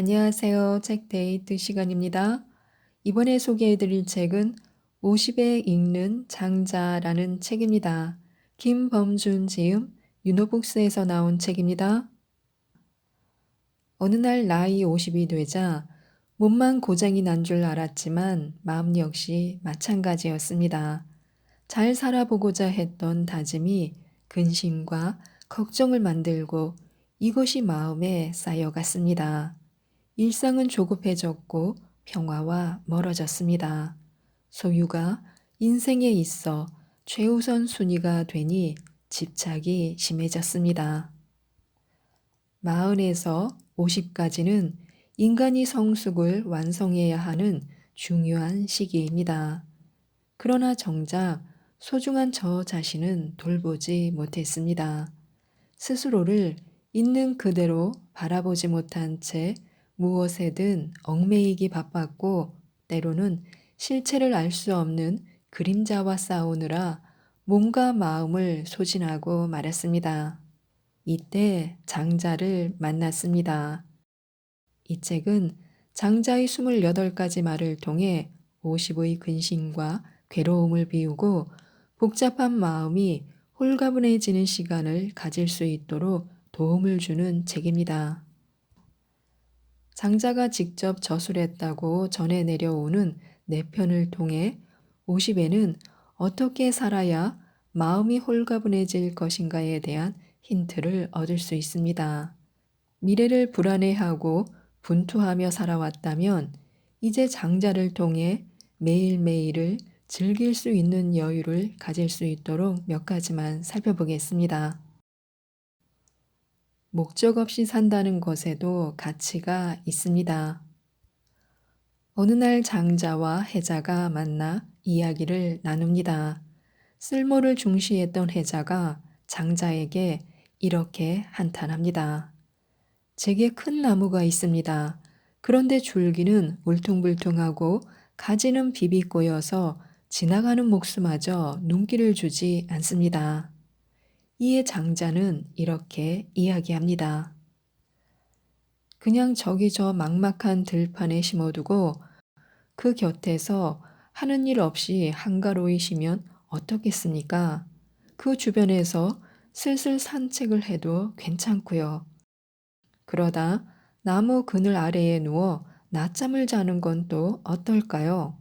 안녕하세요. 책 데이트 시간입니다. 이번에 소개해드릴 책은 50에 읽는 장자라는 책입니다. 김범준 지음 유노북스에서 나온 책입니다. 어느 날 나이 50이 되자 몸만 고장이 난 줄 알았지만 마음 역시 마찬가지였습니다. 잘 살아보고자 했던 다짐이 근심과 걱정을 만들고 이것이 마음에 쌓여갔습니다. 일상은 조급해졌고 평화와 멀어졌습니다. 소유가 인생에 있어 최우선 순위가 되니 집착이 심해졌습니다. 마흔에서 50까지는 인간이 성숙을 완성해야 하는 중요한 시기입니다. 그러나 정작 소중한 저 자신은 돌보지 못했습니다. 스스로를 있는 그대로 바라보지 못한 채 무엇에든 얽매이기 바빴고 때로는 실체를 알 수 없는 그림자와 싸우느라 몸과 마음을 소진하고 말았습니다. 이때 장자를 만났습니다. 이 책은 장자의 28가지 말을 통해 50의 근심과 괴로움을 비우고 복잡한 마음이 홀가분해지는 시간을 가질 수 있도록 도움을 주는 책입니다. 장자가 직접 저술했다고 전해 내려오는 네 편을 통해 50에는 어떻게 살아야 마음이 홀가분해질 것인가에 대한 힌트를 얻을 수 있습니다. 미래를 불안해하고 분투하며 살아왔다면 이제 장자를 통해 매일매일을 즐길 수 있는 여유를 가질 수 있도록 몇 가지만 살펴보겠습니다. 목적 없이 산다는 것에도 가치가 있습니다. 어느 날 장자와 해자가 만나 이야기를 나눕니다. 쓸모를 중시했던 해자가 장자에게 이렇게 한탄합니다. 제게 큰 나무가 있습니다. 그런데 줄기는 울퉁불퉁하고 가지는 비비 꼬여서 지나가는 목수마저 눈길을 주지 않습니다. 이에 장자는 이렇게 이야기합니다. 그냥 저기 저 막막한 들판에 심어두고 그 곁에서 하는 일 없이 한가로이 쉬면 어떻겠습니까? 그 주변에서 슬슬 산책을 해도 괜찮고요. 그러다 나무 그늘 아래에 누워 낮잠을 자는 건 또 어떨까요?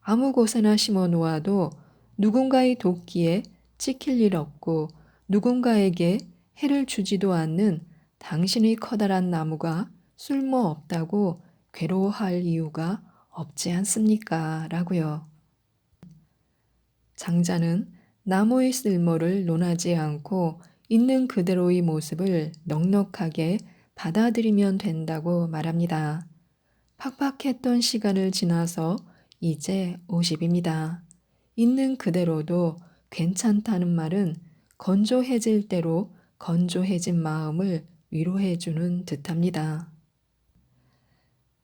아무 곳에나 심어 놓아도 누군가의 도끼에 찍힐 일 없고 누군가에게 해를 주지도 않는 당신의 커다란 나무가 쓸모없다고 괴로워할 이유가 없지 않습니까? 라고요. 장자는 나무의 쓸모를 논하지 않고 있는 그대로의 모습을 넉넉하게 받아들이면 된다고 말합니다. 팍팍했던 시간을 지나서 이제 50입니다. 있는 그대로도 괜찮다는 말은 건조해질 대로 건조해진 마음을 위로해 주는 듯합니다.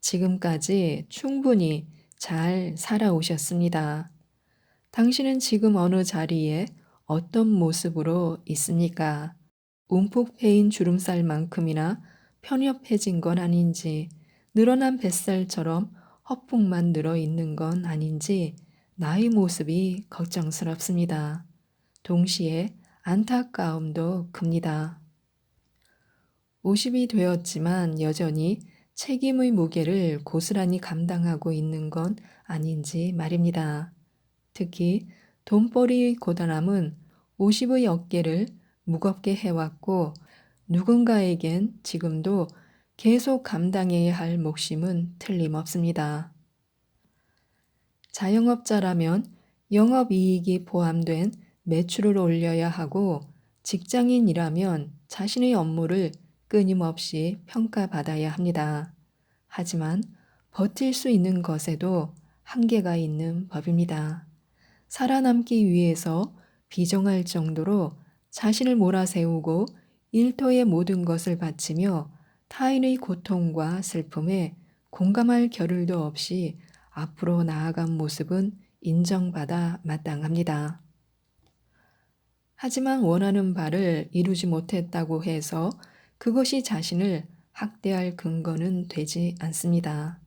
지금까지 충분히 잘 살아오셨습니다. 당신은 지금 어느 자리에 어떤 모습으로 있습니까? 움푹 패인 주름살만큼이나 편협해진 건 아닌지, 늘어난 뱃살처럼 허풍만 늘어 있는 건 아닌지, 나의 모습이 걱정스럽습니다. 동시에 안타까움도 큽니다. 50이 되었지만 여전히 책임의 무게를 고스란히 감당하고 있는 건 아닌지 말입니다. 특히 돈벌이의 고단함은 50의 어깨를 무겁게 해왔고 누군가에겐 지금도 계속 감당해야 할 몫임은 틀림없습니다. 자영업자라면 영업이익이 포함된 매출을 올려야 하고 직장인이라면 자신의 업무를 끊임없이 평가받아야 합니다. 하지만 버틸 수 있는 것에도 한계가 있는 법입니다. 살아남기 위해서 비정할 정도로 자신을 몰아세우고 일터의 모든 것을 바치며 타인의 고통과 슬픔에 공감할 겨를도 없이 앞으로 나아간 모습은 인정받아 마땅합니다. 하지만 원하는 바를 이루지 못했다고 해서 그것이 자신을 학대할 근거는 되지 않습니다.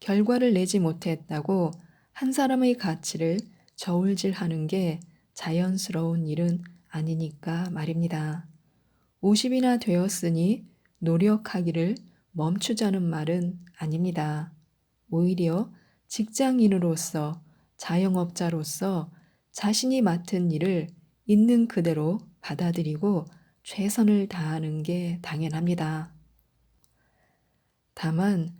결과를 내지 못했다고 한 사람의 가치를 저울질하는 게 자연스러운 일은 아니니까 말입니다. 50이나 되었으니 노력하기를 멈추자는 말은 아닙니다. 오히려 직장인으로서 자영업자로서 자신이 맡은 일을 있는 그대로 받아들이고 최선을 다하는 게 당연합니다. 다만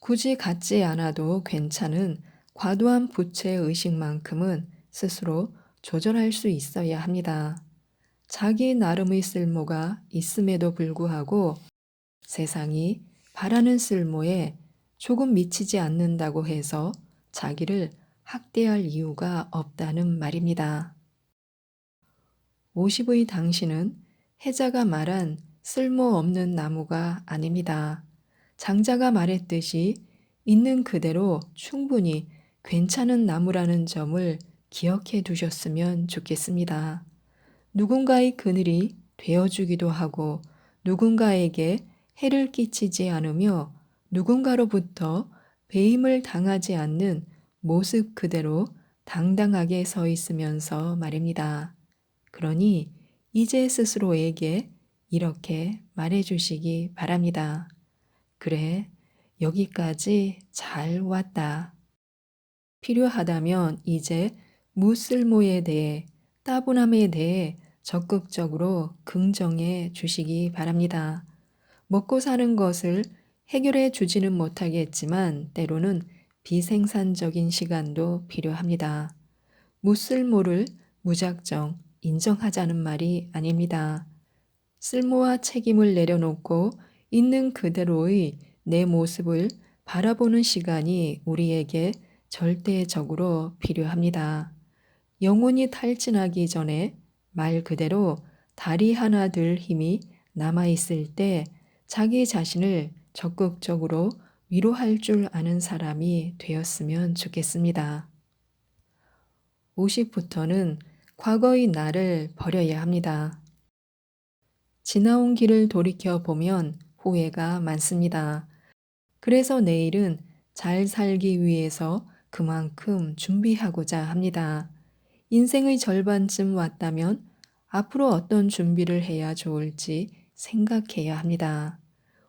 굳이 갖지 않아도 괜찮은 과도한 부채 의식만큼은 스스로 조절할 수 있어야 합니다. 자기 나름의 쓸모가 있음에도 불구하고 세상이 바라는 쓸모에 조금 미치지 않는다고 해서 자기를 학대할 이유가 없다는 말입니다. 50의 당신은 해자가 말한 쓸모없는 나무가 아닙니다. 장자가 말했듯이 있는 그대로 충분히 괜찮은 나무라는 점을 기억해 두셨으면 좋겠습니다. 누군가의 그늘이 되어주기도 하고 누군가에게 해를 끼치지 않으며 누군가로부터 배임을 당하지 않는 모습 그대로 당당하게 서 있으면서 말입니다. 그러니 이제 스스로에게 이렇게 말해 주시기 바랍니다. 그래, 여기까지 잘 왔다. 필요하다면 이제 무쓸모에 대해 따분함에 대해 적극적으로 긍정해 주시기 바랍니다. 먹고 사는 것을 해결해 주지는 못하겠지만 때로는 비생산적인 시간도 필요합니다. 무쓸모를 무작정 인정하자는 말이 아닙니다. 쓸모와 책임을 내려놓고 있는 그대로의 내 모습을 바라보는 시간이 우리에게 절대적으로 필요합니다. 영혼이 탈진하기 전에 말 그대로 다리 하나 들 힘이 남아있을 때 자기 자신을 적극적으로 위로할 줄 아는 사람이 되었으면 좋겠습니다. 50부터는 과거의 나를 버려야 합니다. 지나온 길을 돌이켜 보면 후회가 많습니다. 그래서 내일은 잘 살기 위해서 그만큼 준비하고자 합니다. 인생의 절반쯤 왔다면 앞으로 어떤 준비를 해야 좋을지 생각해야 합니다.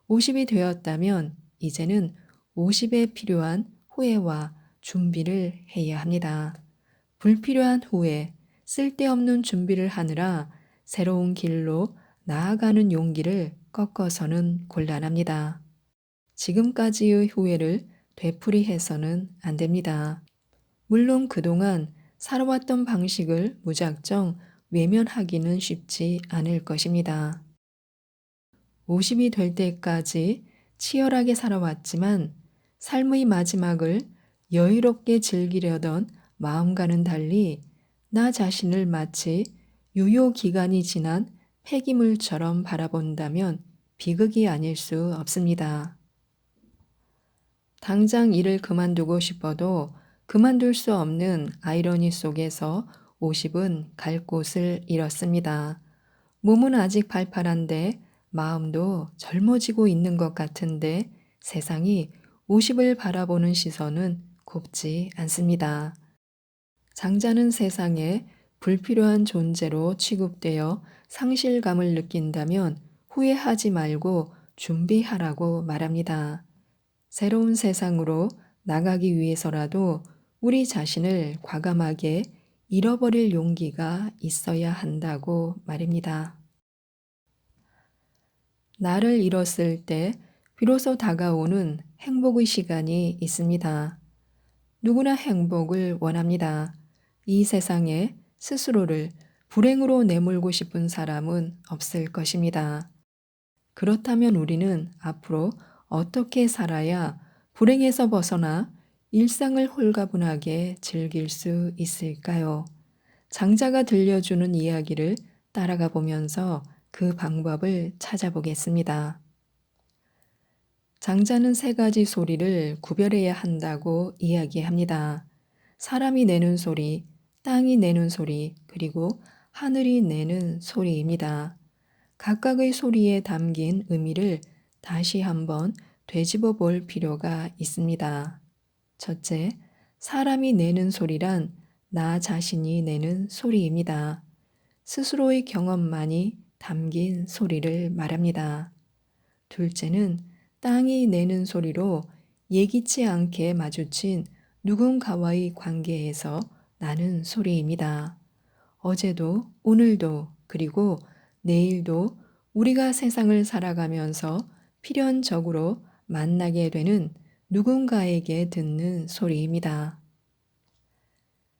50이 되었다면 이제는 50에 필요한 후회와 준비를 해야 합니다. 불필요한 후회, 쓸데없는 준비를 하느라 새로운 길로 나아가는 용기를 꺾어서는 곤란합니다. 지금까지의 후회를 되풀이해서는 안 됩니다. 물론 그동안 살아왔던 방식을 무작정 외면하기는 쉽지 않을 것입니다. 50이 될 때까지 치열하게 살아왔지만 삶의 마지막을 여유롭게 즐기려던 마음과는 달리 나 자신을 마치 유효 기간이 지난 폐기물처럼 바라본다면 비극이 아닐 수 없습니다. 당장 일을 그만두고 싶어도 그만둘 수 없는 아이러니 속에서 50은 갈 곳을 잃었습니다. 몸은 아직 팔팔한데 마음도 젊어지고 있는 것 같은데 세상이 50을 바라보는 시선은 곱지 않습니다. 장자는 세상에 불필요한 존재로 취급되어 상실감을 느낀다면 후회하지 말고 준비하라고 말합니다. 새로운 세상으로 나가기 위해서라도 우리 자신을 과감하게 잃어버릴 용기가 있어야 한다고 말입니다. 나를 잃었을 때 비로소 다가오는 행복의 시간이 있습니다. 누구나 행복을 원합니다. 이 세상에 스스로를 불행으로 내몰고 싶은 사람은 없을 것입니다. 그렇다면 우리는 앞으로 어떻게 살아야 불행에서 벗어나 일상을 홀가분하게 즐길 수 있을까요? 장자가 들려주는 이야기를 따라가 보면서 그 방법을 찾아보겠습니다. 장자는 세 가지 소리를 구별해야 한다고 이야기합니다. 사람이 내는 소리, 땅이 내는 소리, 그리고 하늘이 내는 소리입니다. 각각의 소리에 담긴 의미를 다시 한번 되짚어 볼 필요가 있습니다. 첫째, 사람이 내는 소리란 나 자신이 내는 소리입니다. 스스로의 경험만이 담긴 소리를 말합니다. 둘째는 땅이 내는 소리로 예기치 않게 마주친 누군가와의 관계에서 나는 소리입니다. 어제도, 오늘도, 그리고 내일도 우리가 세상을 살아가면서 필연적으로 만나게 되는 누군가에게 듣는 소리입니다.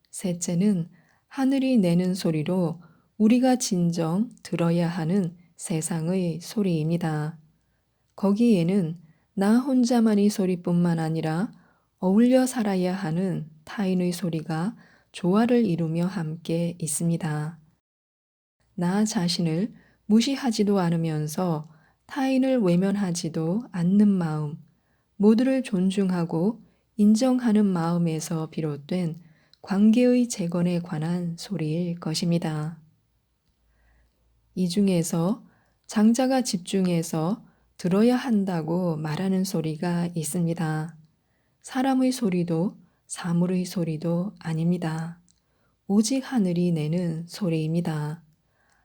셋째는 하늘이 내는 소리로 우리가 진정 들어야 하는 세상의 소리입니다. 거기에는 나 혼자만의 소리뿐만 아니라 어울려 살아야 하는 타인의 소리가 조화를 이루며 함께 있습니다. 나 자신을 무시하지도 않으면서 타인을 외면하지도 않는 마음, 모두를 존중하고 인정하는 마음에서 비롯된 관계의 재건에 관한 소리일 것입니다. 이 중에서 장자가 집중해서 들어야 한다고 말하는 소리가 있습니다. 사람의 소리도 사물의 소리도 아닙니다. 오직 하늘이 내는 소리입니다.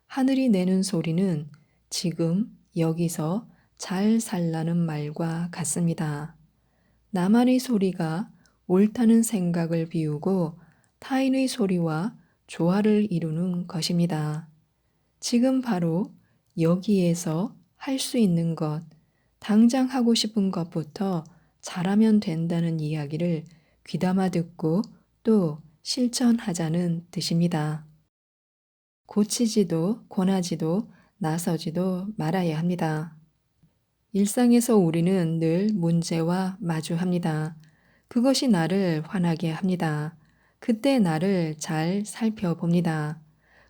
하늘이 내는 소리는 지금 여기서 잘 살라는 말과 같습니다. 나만의 소리가 옳다는 생각을 비우고 타인의 소리와 조화를 이루는 것입니다. 지금 바로 여기에서 할 수 있는 것, 당장 하고 싶은 것부터 잘하면 된다는 이야기를 귀담아 듣고 또 실천하자는 뜻입니다. 고치지도 권하지도 나서지도 말아야 합니다. 일상에서 우리는 늘 문제와 마주합니다. 그것이 나를 화나게 합니다. 그때 나를 잘 살펴봅니다.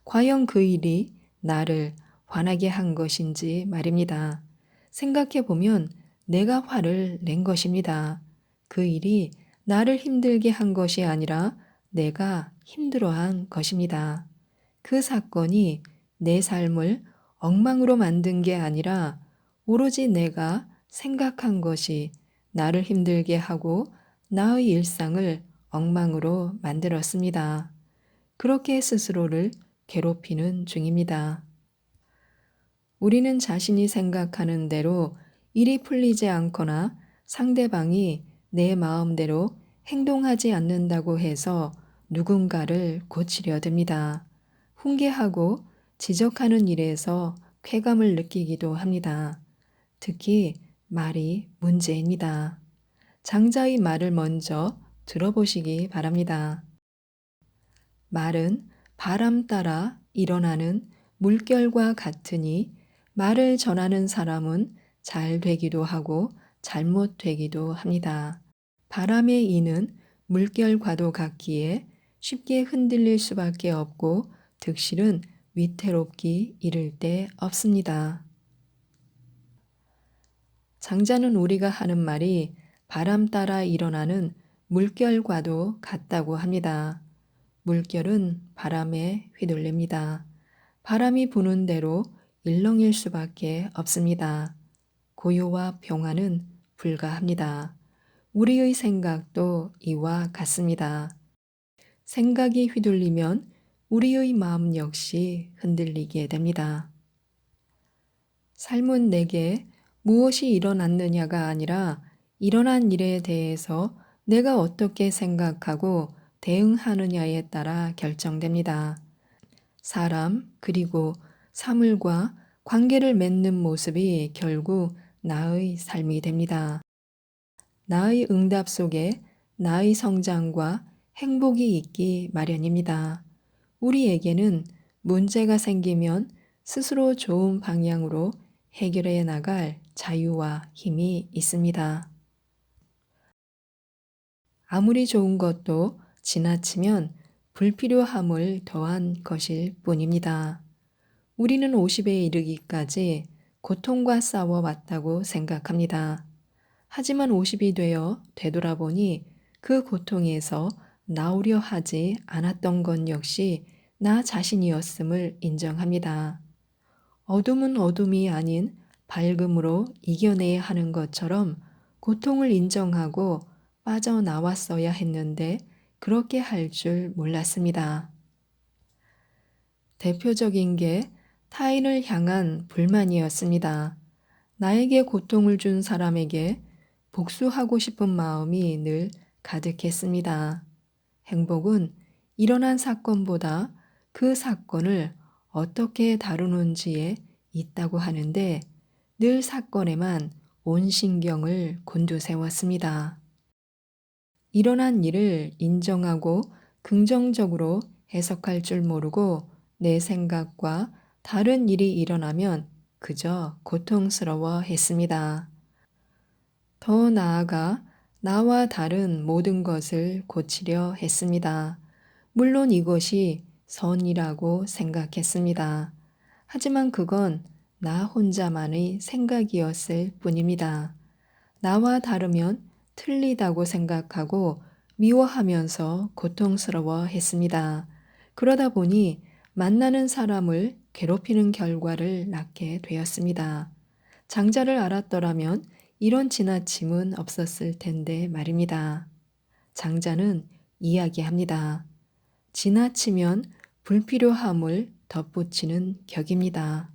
과연 그 일이 나를 화나게 한 것인지 말입니다. 생각해 보면 내가 화를 낸 것입니다. 그 일이 나를 힘들게 한 것이 아니라 내가 힘들어한 것입니다. 그 사건이 내 삶을 엉망으로 만든 게 아니라 오로지 내가 생각한 것이 나를 힘들게 하고 나의 일상을 엉망으로 만들었습니다. 그렇게 스스로를 괴롭히는 중입니다. 우리는 자신이 생각하는 대로 일이 풀리지 않거나 상대방이 내 마음대로 행동하지 않는다고 해서 누군가를 고치려 듭니다. 훈계하고 지적하는 일에서 쾌감을 느끼기도 합니다. 특히 말이 문제입니다. 장자의 말을 먼저 들어보시기 바랍니다. 말은 바람 따라 일어나는 물결과 같으니 말을 전하는 사람은 잘 되기도 하고 잘못 되기도 합니다. 바람의 이는 물결과도 같기에 쉽게 흔들릴 수밖에 없고 득실은 위태롭기 이를 데 없습니다. 장자는 우리가 하는 말이 바람 따라 일어나는 물결과도 같다고 합니다. 물결은 바람에 휘둘립니다. 바람이 부는 대로 일렁일 수밖에 없습니다. 고요와 평화는 불가합니다. 우리의 생각도 이와 같습니다. 생각이 휘둘리면 우리의 마음 역시 흔들리게 됩니다. 삶은 내게 무엇이 일어났느냐가 아니라 일어난 일에 대해서 내가 어떻게 생각하고 대응하느냐에 따라 결정됩니다. 사람 그리고 사물과 관계를 맺는 모습이 결국 나의 삶이 됩니다. 나의 응답 속에 나의 성장과 행복이 있기 마련입니다. 우리에게는 문제가 생기면 스스로 좋은 방향으로 해결해 나갈 자유와 힘이 있습니다. 아무리 좋은 것도 지나치면 불필요함을 더한 것일 뿐입니다. 우리는 50에 이르기까지 고통과 싸워 왔다고 생각합니다. 하지만 50이 되어 되돌아보니 그 고통에서 나오려 하지 않았던 건 역시 나 자신이었음을 인정합니다. 어둠은 어둠이 아닌 밝음으로 이겨내야 하는 것처럼 고통을 인정하고 빠져나왔어야 했는데 그렇게 할 줄 몰랐습니다. 대표적인 게 타인을 향한 불만이었습니다. 나에게 고통을 준 사람에게 복수하고 싶은 마음이 늘 가득했습니다. 행복은 일어난 사건보다 그 사건을 어떻게 다루는지에 있다고 하는데 늘 사건에만 온 신경을 곤두세웠습니다. 일어난 일을 인정하고 긍정적으로 해석할 줄 모르고 내 생각과 다른 일이 일어나면 그저 고통스러워 했습니다. 더 나아가 나와 다른 모든 것을 고치려 했습니다. 물론 이것이 선이라고 생각했습니다. 하지만 그건 나 혼자만의 생각이었을 뿐입니다. 나와 다르면 틀리다고 생각하고 미워하면서 고통스러워 했습니다. 그러다 보니 만나는 사람을 괴롭히는 결과를 낳게 되었습니다. 장자를 알았더라면 이런 지나침은 없었을 텐데 말입니다. 장자는 이야기합니다. 지나치면 불필요함을 덧붙이는 격입니다.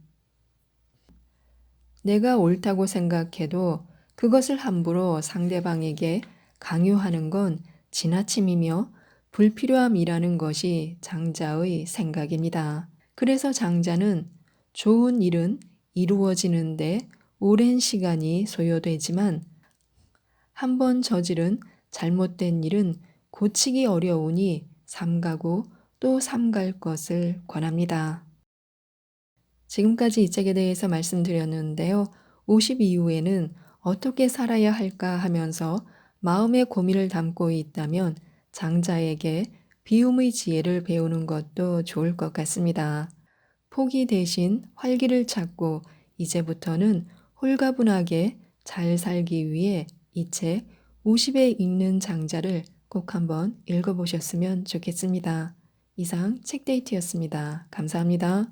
내가 옳다고 생각해도 그것을 함부로 상대방에게 강요하는 건 지나침이며 불필요함이라는 것이 장자의 생각입니다. 그래서 장자는 좋은 일은 이루어지는데 오랜 시간이 소요되지만 한 번 저지른 잘못된 일은 고치기 어려우니 삼가고 또 삼갈 것을 권합니다. 지금까지 이 책에 대해서 말씀드렸는데요. 50 이후에는 어떻게 살아야 할까 하면서 마음의 고민을 담고 있다면 장자에게 비움의 지혜를 배우는 것도 좋을 것 같습니다. 포기 대신 활기를 찾고 이제부터는 홀가분하게 잘 살기 위해 이 책 50에 읽는 장자를 꼭 한번 읽어보셨으면 좋겠습니다. 이상 책데이트였습니다. 감사합니다.